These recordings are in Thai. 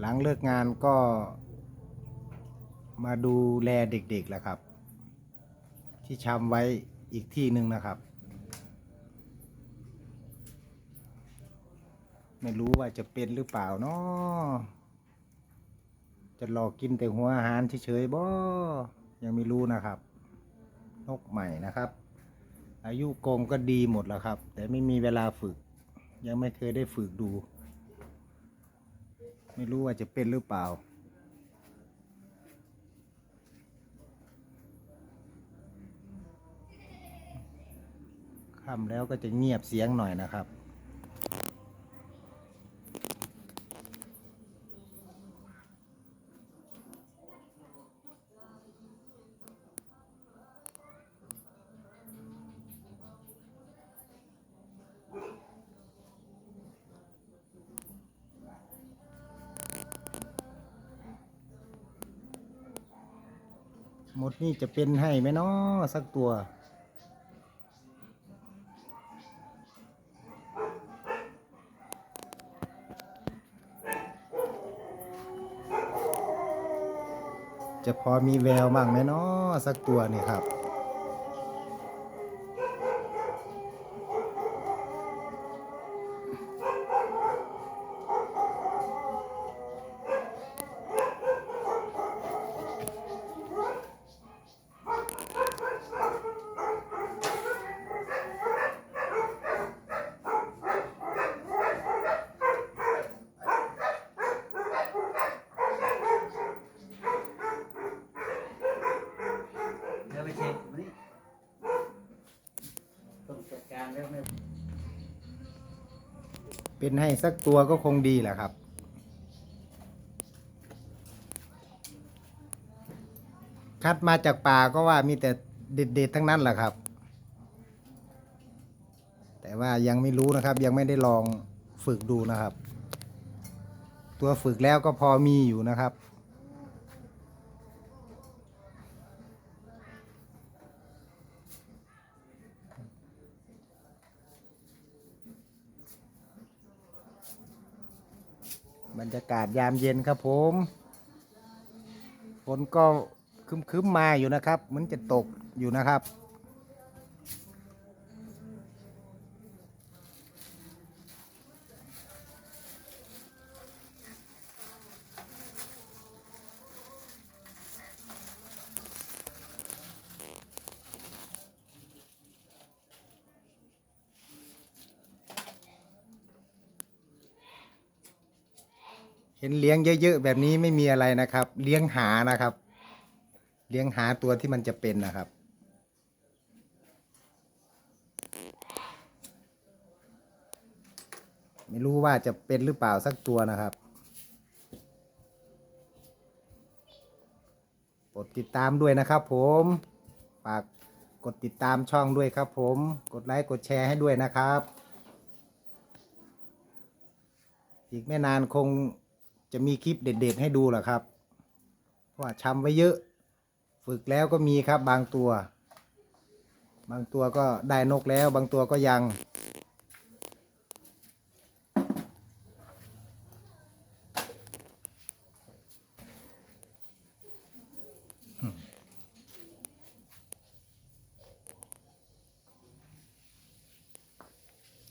หลังเลิกงานก็มาดูแลเด็กๆแหละครับ ที่ชำไว้อีกที่หนึ่งนะครับ ไม่รู้ว่าจะเป็นหรือเปล่าเนาะจะหลอกกินแต่หัวอาหารเฉยๆบ่ยังไม่รู้นะครับ นกใหม่นะครับ อายุกรงก็ดีหมดแล้วครับ แต่ไม่มีเวลาฝึก ยังไม่เคยได้ฝึกดู ไม่รู้ว่าจะเป็นหรือเปล่า ค่ำแล้วก็จะเงียบเสียงหน่อยนะครับ หมดนี่จะเป็นให้ไหมเนาะสักตัว จะพอมีแววบ้างไหมเนาะสักตัวนี่ครับ เดี๋ยวไปเช็คมานี่ต้องจัดการแล้วไม่ เป็นให้สักตัวก็คงดีแหละครับ คัดมาจากป่าก็ว่ามีแต่เด็ดๆทั้งนั้นแหละครับ แต่ว่ายังไม่รู้นะครับ ยังไม่ได้ลองฝึกดูนะครับ ตัวฝึกแล้วก็พอมีอยู่นะครับ บรรยากาศยามเย็นครับผมฝนก็คึมๆมาอยู่นะครับ เหมือนจะตกอยู่นะครับ เห็นเลี้ยงเยอะๆแบบนี้ไม่มีอะไรนะครับ เลี้ยงหานะครับ เลี้ยงหาตัวที่มันจะเป็นนะครับ ไม่รู้ว่าจะเป็นหรือเปล่าสักตัวนะครับกดติดตามด้วยนะครับผมฝากกดติดตามช่องด้วยครับผม กดไลค์กดแชร์ให้ด้วยนะครับ อีกไม่นานคง จะมีคลิปเด็ดๆให้ดูหละครับเพราะว่าช้ำไว้เยอะ ฝึกแล้วก็มีครับบางตัว บางตัวก็ได้นกแล้ว บางตัวก็ยัง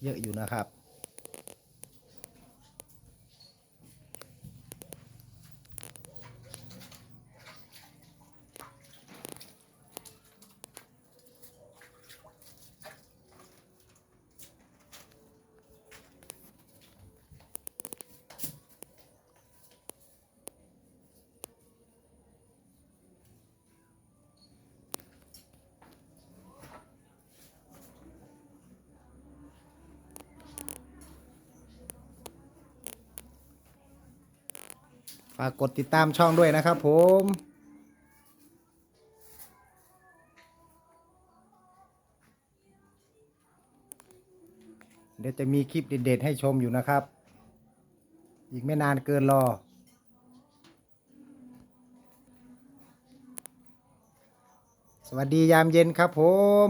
เยอะอยู่นะครับ ฝากกดติดตามช่องด้วยนะครับผมเดี๋ยวจะมีคลิปเด็ดๆให้ชมอยู่นะครับ อีกไม่นานเกินรอ สวัสดียามเย็นครับผม